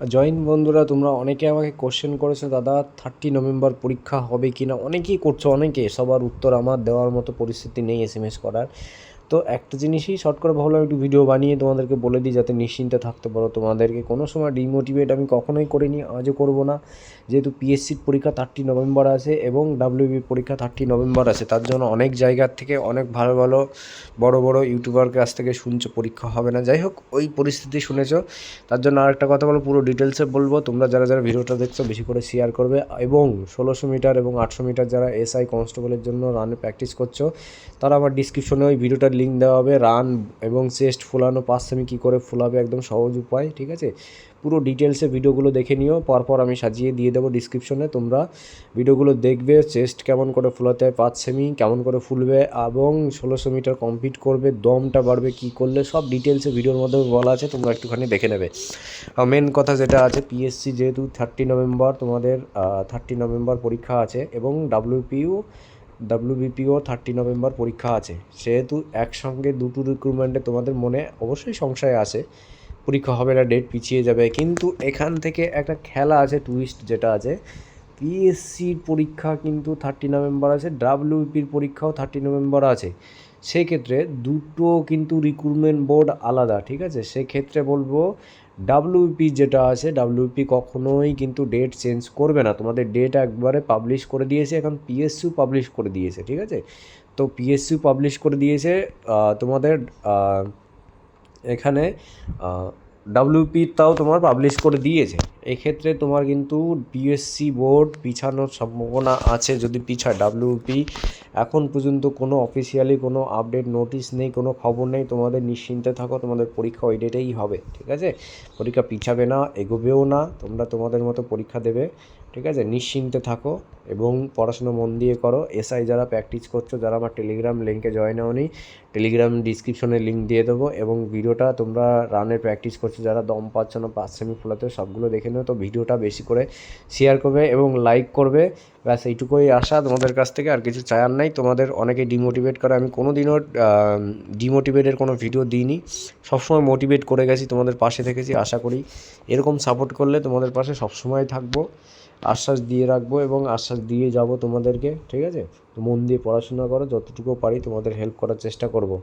Join বন্ধুরা, তোমরা অনেকে আমাকে কোশ্চেন করেছ, দাদা থার্টি নভেম্বর পরীক্ষা হবে কি না অনেকেই করছ, অনেকে। সবার উত্তর আমার দেওয়ার মতো পরিস্থিতি নেই এস এম এস করার। তো একটা জিনিসই শর্ট করে ভাবলাম, একটু ভিডিও বানিয়ে তোমাদেরকে বলে দিই, যাতে নিশ্চিন্তে থাকতে পারো। তোমাদেরকে কোনো সময় ডিমোটিভেট আমি কখনোই করিনি, আজও করব না। যেহেতু পিএসসির পরীক্ষা থার্টি নভেম্বর আছে এবং ডাব্লিউবি পরীক্ষা থার্টি নভেম্বর আছে, তার জন্য অনেক জায়গার থেকে অনেক ভালো ভালো, বড় বড় ইউটিউবার কাছ থেকে শুনছো, পরীক্ষা হবে না। যাই হোক, ওই পরিস্থিতি শুনেছো। তার জন্য আরেকটা কথা বলো, পুরো ডিটেলসে বলব। তোমরা যারা যারা ভিডিওটা দেখছ, বেশি করে শেয়ার করবে। এবং ষোলোশো মিটার এবং আটশো মিটার যারা এসআই কনস্টেবলের জন্য রানে প্র্যাকটিস করছ, তারা আমার ডিসক্রিপশনে ওই ভিডিওটার লিঙ্ক দেওয়া হবে রান এবং চেস্ট ফোলানো পাঁচ সেমি কী করে ফোলাবে একদম সহজ উপায়, ঠিক আছে? পুরো ডিটেলসে ভিডিওগুলো দেখে নিও, পরপর আমি সাজিয়ে দিয়ে দেবো ডিসক্রিপশনে তোমরা ভিডিওগুলো দেখবে চেস্ট কেমন করে ফুলাতে হয় পাঁচ সেমি কেমন করে ফুলবে এবং ষোলোশো মিটার কমপ্লিট করবে, দমটা বাড়বে, কী করলে, সব ডিটেলসে ভিডিওর মধ্যে বলা আছে, তোমরা একটুখানি দেখে নেবে। মেন কথা যেটা আছে পিএসসি যেহেতু থার্টি নভেম্বর তোমাদের থার্টি নভেম্বর পরীক্ষা আছে এবং ডাব্লিউপিও ডাব্লিউবিপিও থার্টি নভেম্বর পরীক্ষা আছে। সেহেতু একসঙ্গে দুটো রিক্রুটমেন্টে তোমাদের মনে অবশ্যই সংশয় আছে। পরীক্ষা হবে না ডেট পিছিয়ে যাবে। কিন্তু এখান থেকে একটা খেলা আছে টুইস্ট যেটা আছে পিএসসির পরীক্ষা কিন্তু থার্টি নভেম্বর আছে ডাব্লিউপির পরীক্ষাও থার্টি নভেম্বর আছে। সেক্ষেত্রে দুটো কিন্তু রিক্রুটমেন্ট বোর্ড আলাদা, ঠিক আছে? সেক্ষেত্রে বলব ডাব্লিউপি যেটা আছে ডাব্লিউপি কখনোই কিন্তু ডেট চেঞ্জ করবে না। তোমাদের ডেট একবারে পাবলিশ করে দিয়েছে, এখন পিএসসিও পাবলিশ করে দিয়েছে, ঠিক আছে? তো পিএসসিও পাবলিশ করে দিয়েছে তোমাদের এখানে ডাব্লিউপিটাও তোমার পাবলিশ করে দিয়েছে। এক্ষেত্রে তোমার কিন্তু বিএসসি বোর্ড পিছানোর সম্ভাবনা আছে যদি পিছায় ডাব্লিউপি এখন পর্যন্ত কোনো অফিসিয়ালি কোনো আপডেট নোটিশ নেই, কোনো খবর নেই, তোমাদের নিশ্চিন্তে থাকো, তোমাদের পরীক্ষা ওই ডেটেই হবে, ঠিক আছে? পরীক্ষা পিছাবে না, এগোবেও না, তোমরা তোমাদের মতো পরীক্ষা দেবে। ঠিক আছে? নিশ্চিন্তে থাকো এবং পড়াশুনো মন দিয়ে করো। এসআই যারা প্র্যাকটিস করছ, যারা আমার টেলিগ্রাম লিঙ্কে জয়েন হওনি টেলিগ্রাম ডিসক্রিপশনে লিঙ্ক দিয়ে দেবো এবং ভিডিওটা তোমরা রানের প্র্যাকটিস করছ, যারা দম পাচ্ছ না পাঁচ সেমি ফোলাতে সবগুলো দেখে নিও। তো ভিডিওটা বেশি করে শেয়ার করবে এবং লাইক করবে। ব্যাস, এইটুকুই আশা তোমাদের কাছ থেকে, আর কিছু চায়ার নাই। তোমাদের অনেকে ডিমোটিভেট করে। আমি কোনো দিনও ডিমোটিভেটের কোনো ভিডিও দিইনি। সবসময় মোটিভেট করে গেছি, তোমাদের পাশে থেকেছি, আশা করি। এরকম সাপোর্ট করলে তোমাদের পাশে সবসময় থাকব। আশ্বাস দিয়ে রাখব এবং আশ্বাস দিয়ে যাব তোমাদেরকে, ঠিক আছে? মন দিয়ে পড়াশোনা করো, যতটুকু পারি তোমাদের হেল্প করার চেষ্টা করব।